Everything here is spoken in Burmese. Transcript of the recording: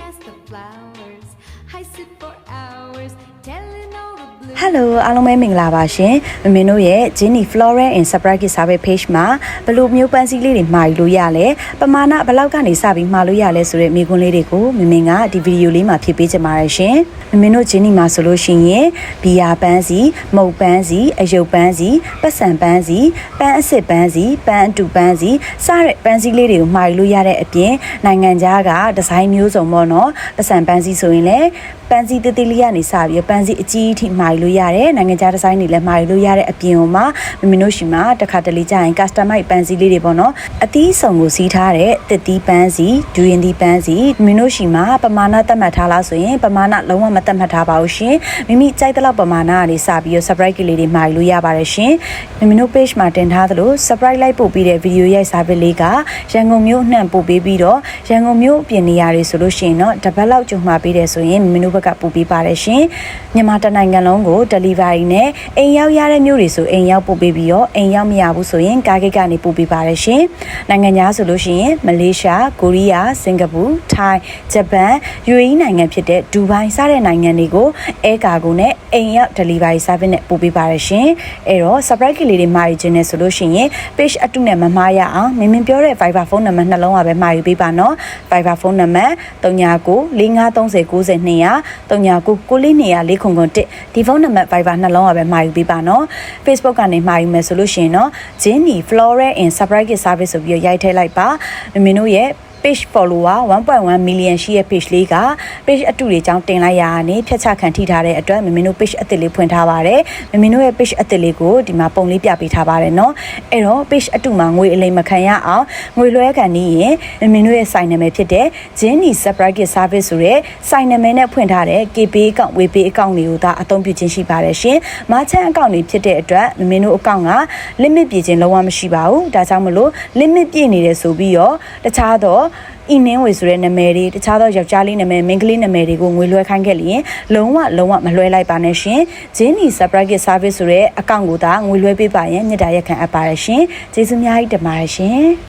as the flowers. I sit for hours telling. Hello အားလုံးပဲမင်္ဂလာပါရှင်မမင်းတို့ရဲ့ Jenny Floral and Surprise Gift Service page မှာဘယ်လိုမျိုးပန်းစည်းလေးတွေမှာယူလို့ရလဲပမာဏဘယ်လောက်ကနေစပြီးမှာလို့ရလဲဆိုတဲ့မိကွန်းလေးတွေကိုမမင်းကဒီဗီဒီယိုလေးမှာဖြည့်ပေးချင်ပါတယ်ရှင်မမင်းတို့ Jenny မှာဆိုလို့ရှိရင်ဘီယာပန်းစီမုတ်ပန်းစီအယုတ်ပန်းစီပတ်စံပန်းစီပန်းအစ်စ်ပန်းစီပန်းအတူပန်းစီစတဲ့ပန်းစည်းလေးတွေကိုမှာယူလို့ရတဲ့အပြင်နိုင်ငံခြားကဒီဇိုင်းမျိုးစုံပေါ့နော်ပတ်စံပန်းစီဆိုရင်လည်းပန်းစီတသေးလေးကနေစပြီးပန်းစီအကြီးအထိမှာယူလို့ရတယ်နိုင်ငံခြားဒီဇိုင်းတွေလည်းမှာယူလို့ရတဲ့အပြင်ဟိုမှာမမင်းတို့ရှိမှာတစ်ခါတလေကြာရင် customize ပန်းစီလေးတွေပေါ့နော်အသီးစုံကိုစီးထားတဲ့တစ်သီးပန်းစီဒူရင်သီးပန်းစီမင်းတို့ရှိမှာပမာဏသတ်မှတ်ထားလားဆိုရင်ပမာဏလုံးဝမသတ်မှတ်ထားပါဘူးရှင်မိမိကြိုက်တဲ့လောက်ပမာဏကနေစပြီးတော့ surprise ကလေးတွေမှာယူလို့ရပါတယ်ရှင်မမင်းတို့ page မှာတင်ထားသလို surprise လိုက်ပို့ပြီးတဲ့ video ရိုက်စာပစ်လေးကရန်ကုန်မြို့နှံ့ပို့ပေးပြီးတော့ရန်ကုန်မြို့ပြင်နေရာတွေဆိုလို့ရှိရင်တော့တပတ်လောက်ကြုံမှာပေးတယ်ဆိုရင်မင်းတို့ဘက်ကပို့ပေးပါတယ်ရှင်မြန်မာတနိုင်ငံလုံးကို delivery နဲ့အိမ်ရောက်ရတဲ့မြို့တွေဆိုအိမ်ရောက်ပို့ပေးပြီးတော့အိမ်ရောက်မရဘူးဆိုရင်ကားဂိတ်ကနေပို့ပေးပါတယ်ရှင်နိုင်ငံခြားဆိုလို့ရှိရင်မလေးရှားကိုရီးယားစင်ကာပူထိုင်းဂျပန် UAE နိုင်ငံဖြစ်တဲ့ဒူဘိုင်းစတဲ့နိုင်ငံတွေကိုအဲကာကိုနဲ့ အိမ်ရောက် delivery service နဲ့ပို့ပေးပါတယ်ရှင်အဲ့တော့ surprise ကလေးတွေမှာယူခြင်းနဲ့ဆိုလို့ရှိရင် page အတုနဲ့မမှားရအောင်မင်းမင်းပြောတဲ့ Viber ဖုန်းနံပါတ်နှလုံးကပဲမှာယူပေးပါနော် Viber ဖုန်းနံပါတ်3995309039944441ဒီဖုန်းနံပါတ် Viber နှလုံးကပဲမှာယူပေးပါနော် Facebook ကနေမှာယူမယ်ဆိုလို့ရှိရင်တော့ Jenny Floral and Surprise Gift Service ဆိုပြီးတော့ရိုက်ထည့်လိုက်ပါမမင်းတို့ရဲ့ page follower 1.1 million ရှိရဲ့ page လေးက page အတူတွေကြောင်းတင်လိုက်ရတာနေဖြတ်ချခံထိထားတဲ့အတွက်မမင်းတို့ page အသစ်လေးဖွင့်ထားပါတယ်မမင်းတို့ရဲ့ page အသစ်လေးကိုဒီမှာပုံလေးပြပေးထားပါတယ်เนาะအဲ့တော့ page အတူမှာငွေအလိမ်မခံရအောင်ငွေလွှဲခံနေရင်မမင်းတို့ရဲ့ site နာမည်ဖြစ်တဲ့ Jenny Surprise Gift Service ဆိုတဲ့ site နာမည်နဲ့ဖွင့်ထားတဲ့ KPay account WePay account တွေကိုသာအသုံးပြုခြင်းရှိပါတယ်ရှင်။ merchant account တွေဖြစ်တဲ့အတွက်မမင်းတို့ account က limit ပြည့်ခြင်းလုံးဝမရှိပါဘူးဒါကြောင့်မလို့ limit ပြည့်နေတယ်ဆိုပြီးတော့တခြား တော့ email ဝေဆိုတဲ့နာမည်တွေတခြားသောယောက်ျားလေးနာမည်မိန်းကလေးနာမည်တွေကိုငွေလွှဲခိုင်းခဲ့လျင်လုံးဝလုံးဝမလွှဲလိုက်ပါနဲ့ရှင်။ Jenny Surprise Gift Service ဆိုတဲ့အကောင့်ကိုသာငွေလွှဲပေးပါရင်မြစ်တာရက်ခံအပ်ပါရရှင်။ကျေးဇူးများကြီးတင်ပါတယ်ရှင်။